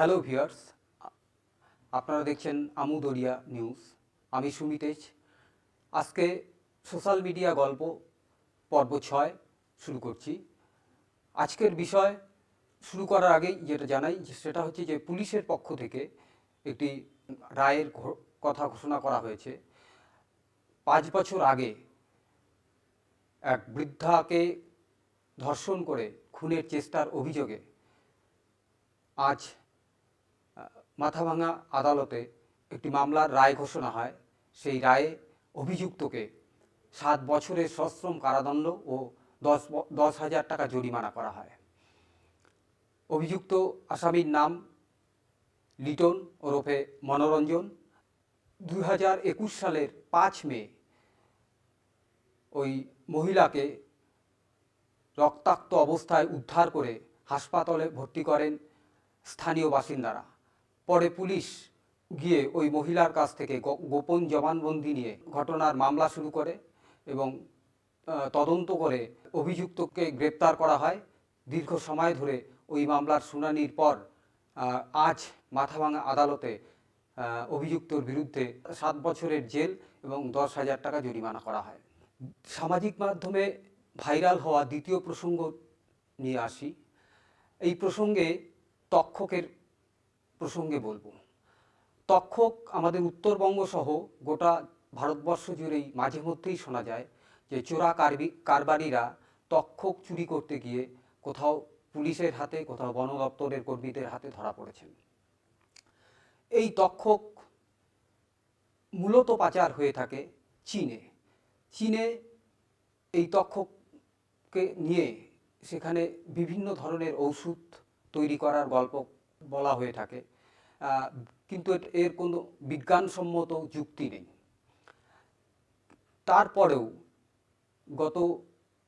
Hello viewers আপনারা দেখছেন আমুদরিয়া news আমি সুমিতেজ আজকে সোশ্যাল মিডিয়া গল্প পর্ব ছয় শুরু করছি। আজকের বিষয় শুরু করার আগেই যেটা জানাই সেটা হচ্ছে যে পুলিশের পক্ষ থেকে একটি রায়ের কথা ঘোষণা করা হয়েছে। পাঁচ বছর আগে এক বৃদ্ধাকে ধর্ষণ করে খুনের চেষ্টার অভিযোগে আজ মাথাভাঙা আদালতে একটি মামলার রায় ঘোষণা হয়। সেই রায়ে অভিযুক্তকে সাত বছরের সশ্রম কারাদণ্ড ও দশ দশ হাজার টাকা জরিমানা করা হয়। অভিযুক্ত আসামির নাম লিটন ওরফে মনোরঞ্জন। দুই হাজার একুশ সালের পাঁচ মে ওই মহিলাকে রক্তাক্ত অবস্থায় উদ্ধার করে হাসপাতালে ভর্তি করেন স্থানীয় বাসিন্দারা। পরে পুলিশ গিয়ে ওই মহিলার কাছ থেকে গোপন জবানবন্দি নিয়ে ঘটনার মামলা শুরু করে এবং তদন্ত করে অভিযুক্তকে গ্রেপ্তার করা হয়। দীর্ঘ সময় ধরে ওই মামলার শুনানির পর আজ মাথাভাঙা আদালতে অভিযুক্তর বিরুদ্ধে সাত বছরের জেল এবং দশ হাজার টাকা জরিমানা করা হয়। সামাজিক মাধ্যমে ভাইরাল হওয়া দ্বিতীয় প্রসঙ্গ নিয়ে আসি। এই প্রসঙ্গে তক্ষকের প্রসঙ্গে বলব। তক্ষক, আমাদের উত্তরবঙ্গ সহ গোটা ভারতবর্ষ জুড়েই মাঝে মধ্যেই শোনা যায় যে চোরা কারবি, কারবারিরা তক্ষক চুরি করতে গিয়ে কোথাও পুলিশের হাতে, কোথাও বন দপ্তরের কর্মীদের হাতে ধরা পড়েছেন। এই তক্ষক মূলত পাচার হয়ে থাকে চীনে। চীনে এই তক্ষককে নিয়ে সেখানে বিভিন্ন ধরনের ঔষধ তৈরি করার গল্প বলা হয়ে থাকে। কিন্তু এর- কোনো বিজ্ঞানসম্মত যুক্তি নেই। তারপরেও গত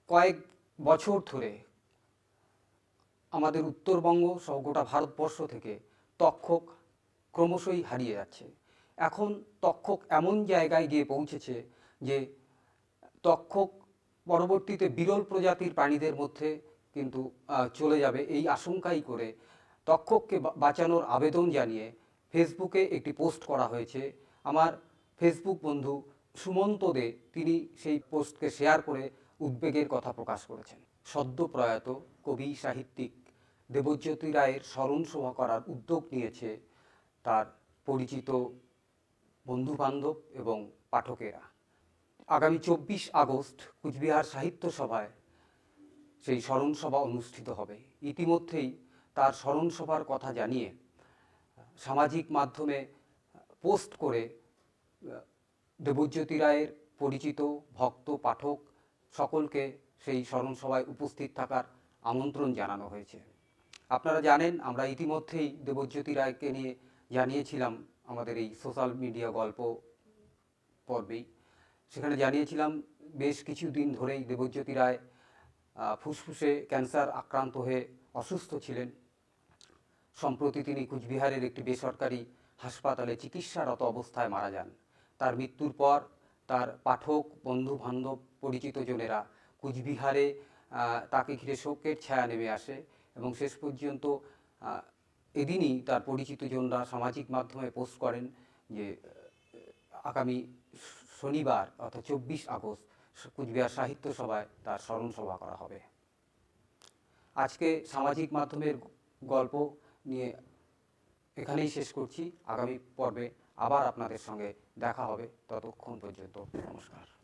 কয়েক বছর ধরে আমাদের উত্তরবঙ্গ সহ গোটা ভারতবর্ষ থেকে তক্ষক ক্রমশই হারিয়ে যাচ্ছে। এখন তক্ষক এমন জায়গায় গিয়ে পৌঁছেছে যে তক্ষক পরবর্তীতে বিরল প্রজাতির প্রাণীদের মধ্যে কিন্তু চলে যাবে। এই আশঙ্কাই করে তক্ষককে বাঁচানোর আবেদন জানিয়ে ফেসবুকে একটি পোস্ট করা হয়েছে। আমার ফেসবুক বন্ধু সুমন্ত দে, তিনি সেই পোস্টকে শেয়ার করে উদ্বেগের কথা প্রকাশ করেছেন। সদ্য প্রয়াত কবি, সাহিত্যিক দেবজ্যোতি রায়ের স্মরণ সভা করার উদ্যোগ নিয়েছে তার পরিচিত বন্ধু বান্ধব এবং পাঠকেরা। আগামী চব্বিশ আগস্ট কুচবিহার সাহিত্য সভায় সেই স্মরণ সভা অনুষ্ঠিত হবে। ইতিমধ্যেই তার স্মরণ সভার কথা জানিয়ে, সামাজিক মাধ্যমে পোস্ট করে, দেবজ্যোতি রায়ের পরিচিত ভক্ত, পাঠক সকলকে সেই স্মরণ সভায় উপস্থিত থাকার আমন্ত্রণ জানানো হয়েছে। আপনারা জানেন, আমরা ইতিমধ্যেই দেবজ্যোতি রায়কে নিয়ে জানিয়েছিলাম আমাদের এই সোশ্যাল মিডিয়া গল্প পর্বেই। সেখানে জানিয়েছিলাম, বেশ কিছুদিন ধরেই দেবজ্যোতি রায় ফুসফুসে ক্যান্সার আক্রান্ত হয়ে অসুস্থ ছিলেন। সম্প্রতি তিনি কুচবিহারের একটি বেসরকারি হাসপাতালে চিকিৎসারত অবস্থায় মারা যান। তার মৃত্যুর পর তার পাঠক বন্ধু বান্ধব পরিচিত জনেরা কুচবিহারে তাকে ঘিরে শোকের ছায়া নেমে আসে এবং শেষ পর্যন্ত এদিনই তার পরিচিত জনরা সামাজিক মাধ্যমে পোস্ট করেন যে আগামী শনিবার অর্থাৎ চব্বিশ আগস্ট কুচবিহার সাহিত্য সভায় তার স্মরণ সভা করা হবে। আজকে সামাজিক মাধ্যমের গল্প নিয়ে এখানেই শেষ করছি। আগামী পর্বে আবার আপনাদের সঙ্গে দেখা হবে। ততক্ষণ পর্যন্ত নমস্কার।